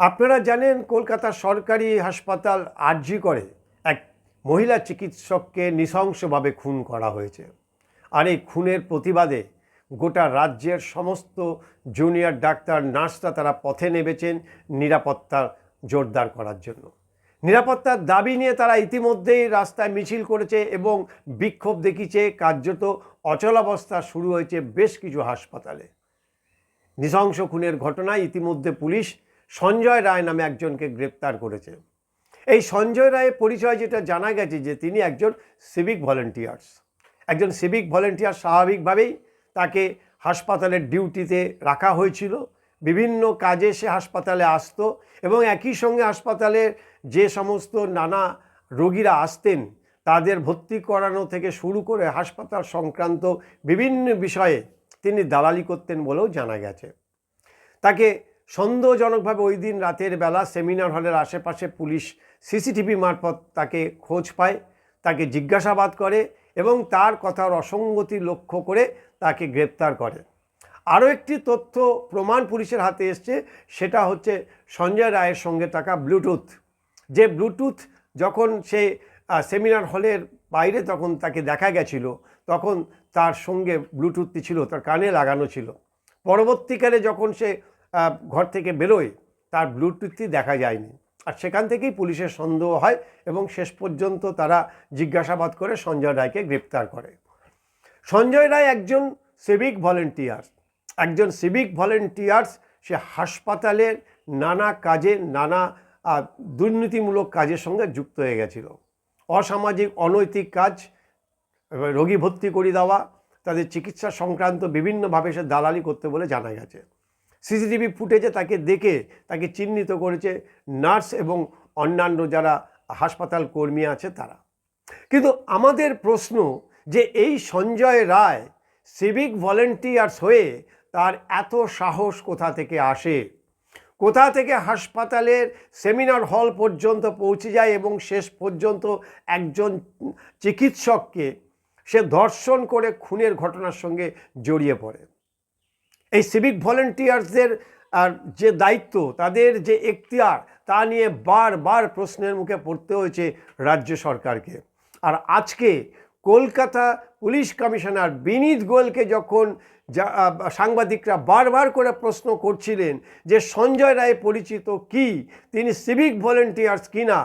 আপনারা জানেন কলকাতা সরকারি হাসপাতাল আরজি করে এক মহিলা চিকিৎসককে নৃশংসভাবে খুন করা হয়েছে। আর এই খুনের প্রতিবাদে গোটা রাজ্যের সমস্ত জুনিয়র ডাক্তার নার্সরা তারা পথে নেমেছেন নিরাপত্তা জোরদার করার জন্য। নিরাপত্তার দাবি নিয়ে তারা ইতিমধ্যেই রাস্তায় মিছিল করেছে এবং বিক্ষোভ দেখিয়েছে। কার্যত অচলাবস্থা শুরু হয়েছে বেশ কিছু হাসপাতালে। নৃশংস খুনের ঘটনায় ইতিমধ্যে পুলিশ সঞ্জয় রায় নামে একজনকে গ্রেপ্তার করেছে। এই সঞ্জয় রায়ের পরিচয় যেটা জানা গেছে যে তিনি একজন সিভিক ভলেন্টিয়ার্স একজন সিভিক ভলেন্টিয়ার স্বাভাবিকভাবেই তাকে হাসপাতালের ডিউটিতে রাখা হয়েছিল। বিভিন্ন কাজে সে হাসপাতালে আসতো এবং একই সঙ্গে হাসপাতালের যে সমস্ত নানা রোগীরা আসতেন, তাদের ভর্তি করানো থেকে শুরু করে হাসপাতাল সংক্রান্ত বিভিন্ন বিষয়ে তিনি দালালি করতেন বলেও জানা গেছে। তাকে সন্দেহজনকভাবে ওই দিন রাতের বেলা সেমিনার হলের আশেপাশে পুলিশ সিসিটিভি মারফত তাকে খোঁজ পায়, তাকে জিজ্ঞাসাবাদ করে এবং তার কথার অসঙ্গতি লক্ষ্য করে তাকে গ্রেপ্তার করে। আরও একটি তথ্য প্রমাণ পুলিশের হাতে এসছে, সেটা হচ্ছে সঞ্জয় রায়ের সঙ্গে থাকা ব্লুটুথ। যে ব্লুটুথ যখন সে সেমিনার হলের বাইরে তখন তাকে দেখা গেছিল, তখন তার সঙ্গে ব্লুটুথটি ছিল, তার কানে লাগানো ছিল। পরবর্তীকালে যখন সে ঘর থেকে বেরোয় তার ব্লুটুথটি দেখা যায়নি। আর সেখান থেকেই পুলিশের সন্দেহ হয় এবং শেষ পর্যন্ত তারা জিজ্ঞাসাবাদ করে সঞ্জয় রায়কে গ্রেপ্তার করে। সঞ্জয় রায় একজন সিভিক ভলেন্টিয়ার একজন সিভিক ভলেন্টিয়ার্স সে হাসপাতালের নানা কাজে, নানা দুর্নীতিমূলক কাজের সঙ্গে যুক্ত হয়ে গেছিল। অসামাজিক, অনৈতিক কাজ রোগী ভর্তি করে দেওয়া, তাদের চিকিৎসা সংক্রান্ত বিভিন্নভাবে সে দালালি করতে বলে জানা গেছে। সিসিটিভি ফুটেজে তাকে দেখে তাকে চিহ্নিত করেছে নার্স এবং অন্যান্য যারা হাসপাতাল কর্মী আছে তারা। কিন্তু আমাদের প্রশ্ন যে এই সঞ্জয় রায় সিভিক ভলেন্টিয়ার্স হয়ে তার এত সাহস কোথা থেকে আসে? কোথা থেকে হাসপাতালের সেমিনার হল পর্যন্ত পৌঁছে যায় এবং শেষ পর্যন্ত একজন চিকিৎসককে সে ধর্ষণ করে খুনের ঘটনার সঙ্গে জড়িয়ে পড়ে? এই সিভিক ভলেন্টিয়ার্সদের আর যে দায়িত্ব, তাদের যে এখতিয়ার, তা নিয়ে বারবার প্রশ্নের মুখে পড়তে হয়েছে রাজ্য সরকারকে। আর আজকে কলকাতা পুলিশ কমিশনার বিনীত গোয়েলকে যখন সাংবাদিকরা বারবার করে প্রশ্ন করছিলেন যে সঞ্জয় রায় পরিচিত কি, তিনি সিভিক ভলেন্টিয়ার্স কিনা,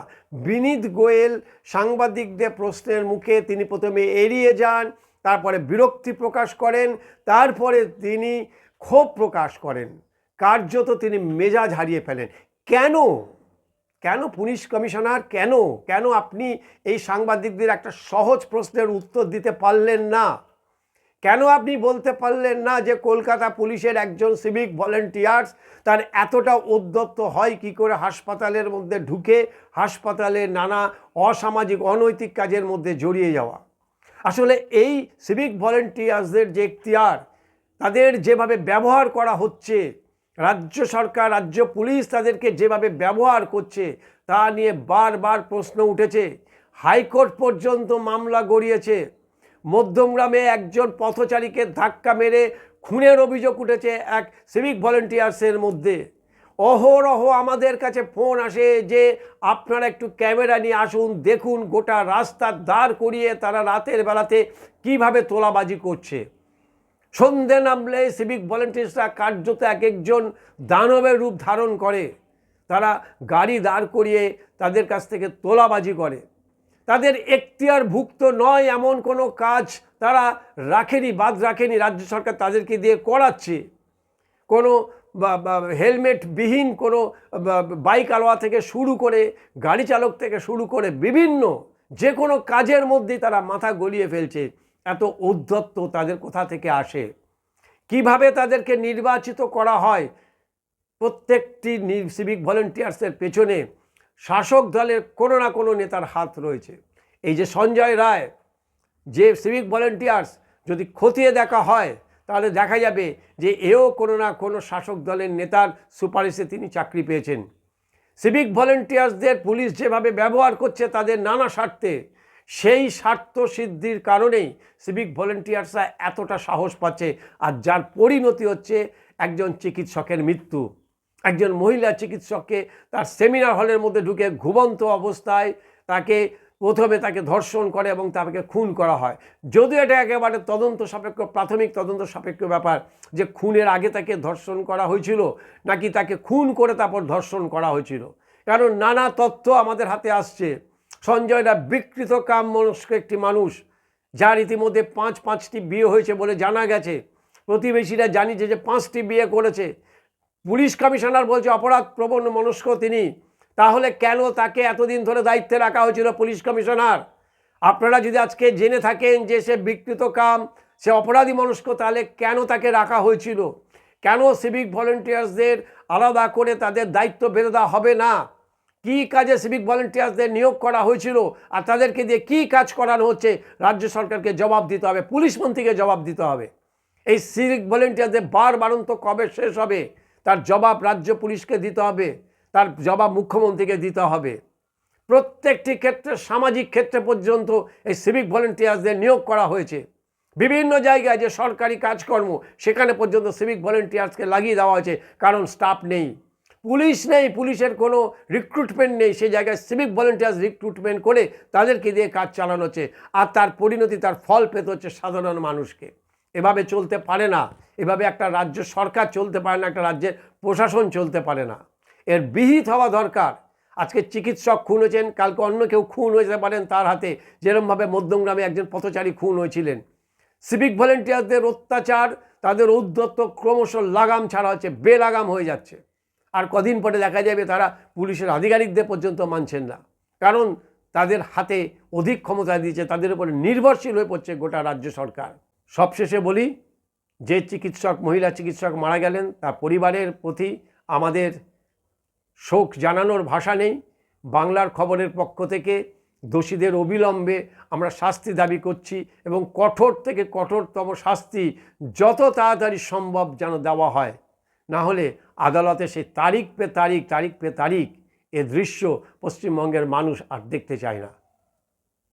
বিনীত গোয়েল সাংবাদিকদের প্রশ্নের মুখে তিনি প্রথমে এড়িয়ে যান, তারপরে বিরক্তি প্রকাশ করেন, তারপরে তিনি ক্ষোভ প্রকাশ করেন। কার্যত তিনি মেজাজ হারিয়ে ফেলেন। কেন? কেন পুলিশ কমিশনার? কেন? কেন আপনি এই সাংবাদিকদের একটা সহজ প্রশ্নের উত্তর দিতে পারলেন না? কেন আপনি বলতে পারলেন না যে কলকাতা পুলিশের একজন সিভিক ভলেন্টিয়ার্স তার এতটা উদ্যত্ত হয় কি করে হাসপাতালের মধ্যে ঢুকে হাসপাতালে নানা অসামাজিক, অনৈতিক কাজের মধ্যে জড়িয়ে যাওয়া? আসলে এই সিভিক ভলেন্টিয়ার্সদের যে এখতিয়ার তাদের যেভাবে ব্যবহার করা হচ্ছে, রাজ্য সরকার, রাজ্য পুলিশ তাদেরকে যেভাবে ব্যবহার করছে, তা নিয়ে বারবার প্রশ্ন উঠেছে। হাইকোর্ট পর্যন্ত মামলা গড়িয়েছে। মধ্যমগ্রামে একজন পথচারীকে ধাক্কা মেরে খুনের অভিযোগ উঠেছে এক সিভিক ভলেন্টিয়ার্সের মধ্যে। অহরহ আমাদের কাছে ফোন আসে যে, আপনারা একটু ক্যামেরা নিয়ে আসুন, দেখুন গোটা রাস্তার দাঁড় করিয়ে তারা রাতের বেলাতে কীভাবে তোলাবাজি করছে? সন্ধে নামলে সিভিক ভলেন্টিয়ার্সরা কার্যত এক একজন দানবের রূপ ধারণ করে। তারা গাড়ি দাঁড় করিয়ে তাদের কাছ থেকে তোলাবাজি করে। তাদের এখতিয়ার ভুক্ত নয় এমন কোনো কাজ তারা রাখেনি, বাদ রাখেনি, রাজ্য সরকার তাদেরকে দিয়ে করাচ্ছে। কোনো হেলমেটবিহীন কোনো বাইক আলোয়া থেকে শুরু করে, গাড়ি চালক থেকে শুরু করে বিভিন্ন যে কোনো কাজের মধ্যেই তারা মাথা গলিয়ে ফেলছে। এত উদ্ধত্ত তাদের কোথা থেকে আসে? কীভাবে তাদেরকে নির্বাচিত করা হয়? প্রত্যেকটি সিভিক ভলেন্টিয়ার্সের পেছনে শাসক দলের কোনো না কোনো নেতার হাত রয়েছে। এই যে সঞ্জয় রায়, যে সিভিক ভলেন্টিয়ার্স যদি খতিয়ে দেখা হয়, তাহলে দেখা যাবে যে এও কোনো না কোনো শাসক দলের নেতার সুপারিশে তিনি চাকরি পেয়েছেন। সিভিক ভলেন্টিয়ার্সদের পুলিশ যেভাবে ব্যবহার করছে, তাদের নানা স্বার্থে সেই স্বার্থ সিদ্ধির কারণেই সিভিক ভলেন্টিয়ার্সরা এতটা সাহস পাচ্ছে আর যার পরিণতি হচ্ছে একজন চিকিৎসকের মৃত্যু। একজন মহিলা চিকিৎসককে তার সেমিনার হলের মধ্যে ঢুকে ঘুমন্ত অবস্থায় তাকে প্রথমে তাকে ধর্ষণ করে এবং তাকে খুন করা হয়। যদিও এটা একেবারে তদন্ত সাপেক্ষ, প্রাথমিক তদন্ত সাপেক্ষ ব্যাপার যে খুনের আগে তাকে ধর্ষণ করা হয়েছিল নাকি তাকে খুন করে তারপর ধর্ষণ করা হয়েছিল। কারণ নানা তথ্য আমাদের হাতে আসছে। সঞ্জয়রা বিকৃত কাম মনস্ক একটি মানুষ, যার ইতিমধ্যে পাঁচ পাঁচটি বিয়ে হয়েছে বলে জানা গেছে। প্রতিবেশীরা জানিয়েছে যে পাঁচটি বিয়ে করেছে। পুলিশ কমিশনার বলছে অপরাধ প্রবণ মনস্ক তিনি। তাহলে কেন তাকে এতদিন ধরে দায়িত্বে রাখা হয়েছিল পুলিশ কমিশনার? আপনারা যদি আজকে জেনে থাকেন যে সে বিকৃত কাম, সে অপরাধী মনস্ক, তাহলে কেন তাকে রাখা হয়েছিল? কেন সিভিক ভলেন্টিয়ার্সদের আলাদা করে তাদের দায়িত্ব বেঁধে দেওয়া হবে না? কী কাজে সিভিক ভলেন্টিয়ার্সদের নিয়োগ করা হয়েছিল আর তাদেরকে দিয়ে কী কাজ করানো হচ্ছে, রাজ্য সরকারকে জবাব দিতে হবে, পুলিশ মন্ত্রীকে জবাব দিতে হবে। এই সিভিক ভলেন্টিয়ারদের বার বারন্ত কবে শেষ হবে? তার জবাব রাজ্য পুলিশকে দিতে হবে, তার জবাব মুখ্যমন্ত্রীকে দিতে হবে। প্রত্যেকটি ক্ষেত্রে, সামাজিক ক্ষেত্রে পর্যন্ত এই সিভিক ভলেন্টিয়ার্সদের নিয়োগ করা হয়েছে। বিভিন্ন জায়গায় যে সরকারি কাজকর্ম, সেখানে পর্যন্ত সিভিক ভলেন্টিয়ার্সকে লাগিয়ে দেওয়া হয়েছে, কারণ স্টাফ নেই। পুলিশ নেই, পুলিশের কোনো রিক্রুটমেন্ট নেই। সেই জায়গায় সিভিক ভলেন্টিয়ার্স রিক্রুটমেন্ট করে তাদেরকে দিয়ে কাজ চালানো হচ্ছে। আর তার পরিণতি, তার ফল পেতে হচ্ছে সাধারণ মানুষকে। এভাবে চলতে পারে না। এভাবে একটা রাজ্য সরকার চলতে পারে না, একটা রাজ্যের প্রশাসন চলতে পারে না। এর বিহিত হওয়া দরকার। আজকে চিকিৎসক খুন হয়েছেন, কালকে অন্য কেউ খুন হয়েতে পারেন তার হাতে। যেরমভাবে মধ্যমগ্রামে একজন পথচারী খুন হয়েছিলেন। সিভিক ভলেন্টিয়ারদের অত্যাচার, তাদের উদ্যত্ত ক্রমশ লাগাম ছাড়া হচ্ছে, বেলাগাম হয়ে যাচ্ছে। আর কদিন পরে দেখা যাবে তারা পুলিশের আধিকারিকদের পর্যন্ত মানছেন না। কারণ তাদের হাতে অধিক ক্ষমতা দিয়েছে, তাদের উপরে নির্ভরশীল হয়ে পড়ছে গোটা রাজ্য সরকার। সবশেষে বলি, যে চিকিৎসক, মহিলা চিকিৎসক মারা গেলেন, তার পরিবারের প্রতি আমাদের শোক জানানোর ভাষা নেই। বাংলার খবরের পক্ষ থেকে দোষীদের অবিলম্বে আমরা শাস্তি দাবি করছি এবং কঠোর থেকে কঠোরতম শাস্তি যত তাড়াতাড়ি সম্ভব যেন দেওয়া হয়। না হলে আদালতে সেই তারিখ পে তারিখ তারিখ পে তারিখ এ দৃশ্য পশ্চিমবঙ্গের মানুষ আর দেখতে চায় না।